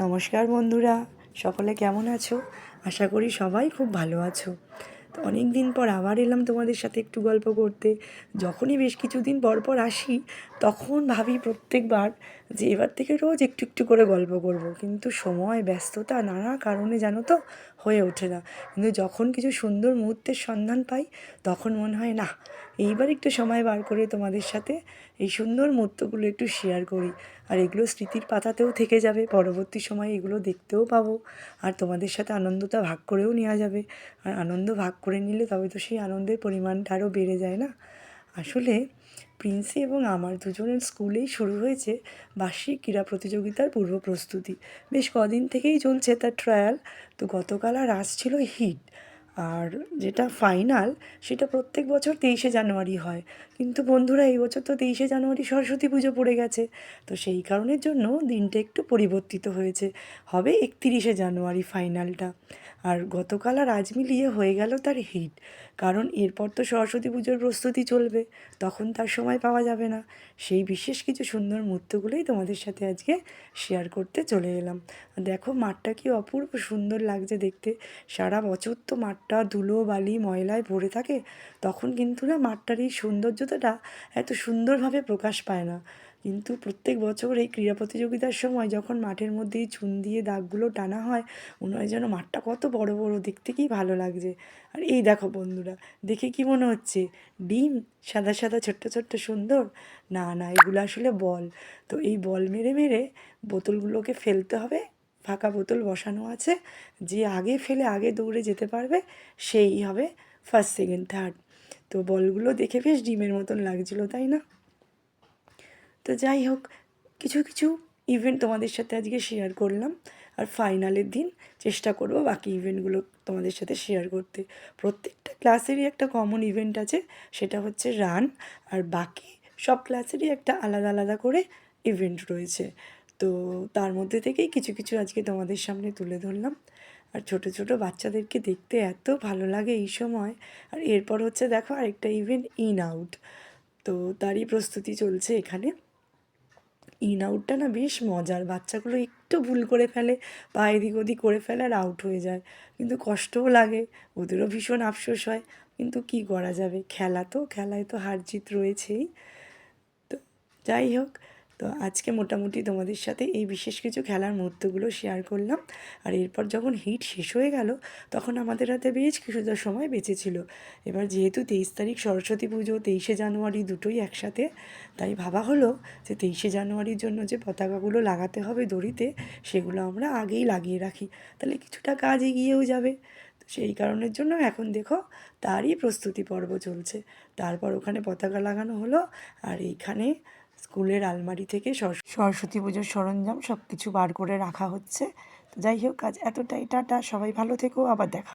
নমস্কার বন্ধুরা, সকলে কেমন আছো? আশা করি সবাই খুব ভালো আছো। তো অনেক দিন পর আবার এলাম তোমাদের সাথে একটু গল্প করতে। যখনই বেশ কিছুদিন পর পর আসি, তখন ভাবি প্রত্যেকবার যে এবার থেকে রোজ একটু একটু করে গল্প করব। কিন্তু সময়, ব্যস্ততা নানা কারণে জানো তো হয়ে ওঠে না। কিন্তু যখন কিছু সুন্দর মুহূর্তের সন্ধান পাই, তখন মনে হয় না এইবার একটু সময় বার করে তোমাদের সাথে এই সুন্দর মুহূর্তগুলো একটু শেয়ার করি। আর এগুলো স্মৃতির পাতাতেও থেকে যাবে, পরবর্তী সময়ে এগুলো দেখতেও পাবো। আর তোমাদের সাথে আনন্দটা ভাগ করেও নেওয়া যাবে। আর আনন্দ ভাগ করে নিলে তবে তো সেই আনন্দের পরিমাণটা আরও বেড়ে যায় না? আসলে প্রিন্সি এবং আমার দুজনের স্কুলেই শুরু হয়েছে বার্ষিক ক্রীড়া প্রতিযোগিতার পূর্ব প্রস্তুতি। বেশ কদিন থেকেই চলছে তার ট্রায়াল তো গতকাল আর আসছিল হিট আর যেটা ফাইনাল সেটা প্রত্যেক বছর তেইশে জানুয়ারি হয়। কিন্তু বন্ধুরা, এই বছর তো তেইশে জানুয়ারি সরস্বতী পুজো পড়ে গেছে। তো সেই কারণের জন্য দিনটা একটু পরিবর্তিত হয়েছে। হবে একত্রিশে জানুয়ারি ফাইনালটা আর গতকাল আর আজ মিলিয়ে হয়ে গেল তার হিট কারণ এরপর তো সরস্বতী পুজোর প্রস্তুতি চলবে। তখন তার সময় পাওয়া যাবে না। সেই বিশেষ কিছু সুন্দর মুহূর্তগুলোই তোমাদের সাথে আজকে শেয়ার করতে চলে এলাম। দেখো মাঠটা কি অপূর্ব সুন্দর লাগছে দেখতে। সারা বছর তো মাঠটা ধুলো, বালি, ময়লায় ভরে থাকে, তখন কিন্তু না মাঠটার এই সৌন্দর্যতাটা এত সুন্দরভাবে প্রকাশ পায় না। কিন্তু প্রত্যেক বছর এই ক্রীড়া প্রতিযোগিতার সময় যখন মাঠের মধ্যে চুন দিয়ে দাগগুলো টানা হয়, মনে হয় যেন মাঠটা কত বড় বড়, দেখতে কি ভালো লাগছে। আর এই দেখো বন্ধুরা, দেখে কি মনে হচ্ছে? ডিম? সাদা সাদা, ছোট্ট ছোট্ট, সুন্দর? না না, এগুলো আসলে বল। তো এই বল মেরে মেরে বোতলগুলোকে ফেলতে হবে ফাঁকা বোতল বসানো আছে। যে আগে ফেলে আগে দৌড়ে যেতে পারবে, সেই হবে ফার্স্ট সেকেন্ড থার্ড তো বলগুলো দেখে বেশ ডিমের মতন লাগছিল, তাই না? তো যাই হোক, কিছু কিছু ইভেন্ট তোমাদের সাথে আজকে শেয়ার করলাম। আর ফাইনালের দিন চেষ্টা করব বাকি ইভেন্টগুলো তোমাদের সাথে শেয়ার করতে। প্রত্যেকটা ক্লাসেরই একটা কমন ইভেন্ট আছে, সেটা হচ্ছে রান আর বাকি সব ক্লাসেরই একটা আলাদা আলাদা করে ইভেন্ট রয়েছে। তো তার মধ্যে থেকেই কিছু কিছু আজকে তোমাদের সামনে তুলে ধরলাম। আর ছোট ছোট বাচ্চাদেরকে দেখতে এত ভালো লাগে এই সময়। আর এরপর হচ্ছে দেখো আরেকটা ইভেন্ট ইন আউট তো তারই প্রস্তুতি চলছে এখানে। ইন আউটটা না বেশ মজার। বাচ্চাগুলো একটু ভুল করে ফেলে, পা এদিক ওদিক করে ফেলে আর আউট হয়ে যায়। কিন্তু কষ্টও লাগে, ওদেরও ভীষণ আফসোস হয়। কিন্তু কি করা যাবে? খেলা তো, খেলায় তো হার জিত রয়েছেই। তো যাই হোক তো আজকে মোটামুটি তোমাদের সাথে এই বিশেষ কিছু খেলার মুহূর্তগুলো শেয়ার করলাম। আর এরপর যখন হিট শেষ হয়ে গেল, তখন আমাদের হাতে বেশ কিছুটা সময় বেঁচে ছিল। এবার যেহেতু তেইশ তারিখ, সরস্বতী পুজো, তেইশে জানুয়ারি দুটোই একসাথে, তাই ভাবা হলো যে তেইশে জানুয়ারির জন্য যে পতাকাগুলো লাগাতে হবে দড়িতে, সেগুলো আমরা আগেই লাগিয়ে রাখি। তাহলে কিছুটা কাজ এগিয়েও যাবে। সেই কারণের জন্য এখন দেখো, তারই প্রস্তুতি পর্ব চলছে। তারপর ওখানে পতাকা লাগানো হলো, আর এইখানে স্কুলের আলমারি থেকে সর- সরস্বতী পুজোর সরঞ্জাম সব কিছু বার করে রাখা হচ্ছে। তো যাই হোক কাজ এতটাই, টাটা, সবাই ভালো থেকো, আবার দেখা